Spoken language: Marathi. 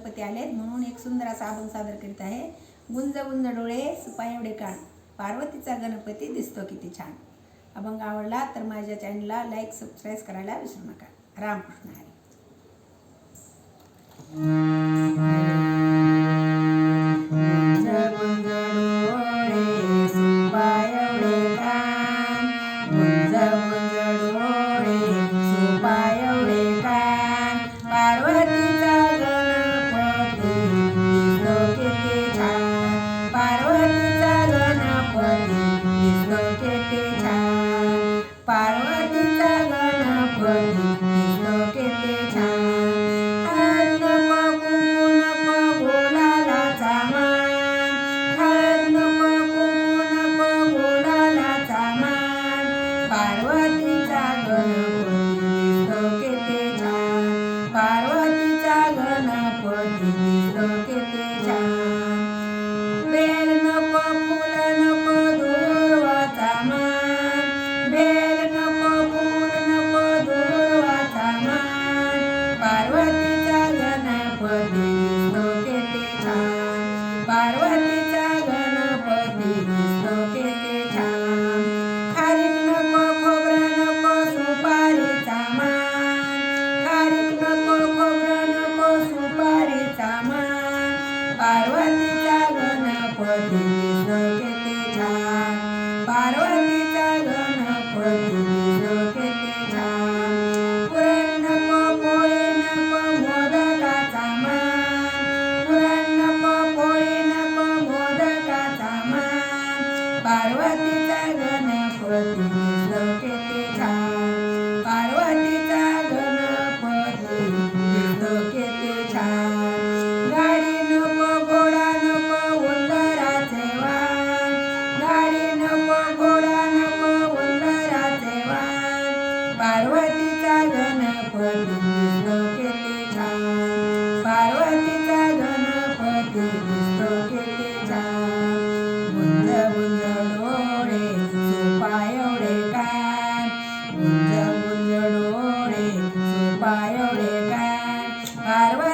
गणपती आलेत म्हणून एक सुंदर असा अभंग सादर करीत आहे. गुंज गुंज डोळे सुपाय एवढे कान. पार्वतीचा गणपती दिसतो किती छान. अभंग आवडला तर माझ्या चॅनलला लाईक सबस्क्राईब करायला विसरू नका. रामकृष्ण हरी. छान गणपती दिसतो किती छान खारीक नको खोबरं नको सुपारीचा मान. खारीक नको खोबरं नको सुपारीचा मान. पार्वतीचा गणपती दिसतो पार्वतीचा गणपती दिसतो किती छान पार्वतीचा गणपती दिसतो किती छान गाडी नको घोडा नको उंदराचे वाण गाडी नको घोडा नको I bye, bye, bye, bye, bye,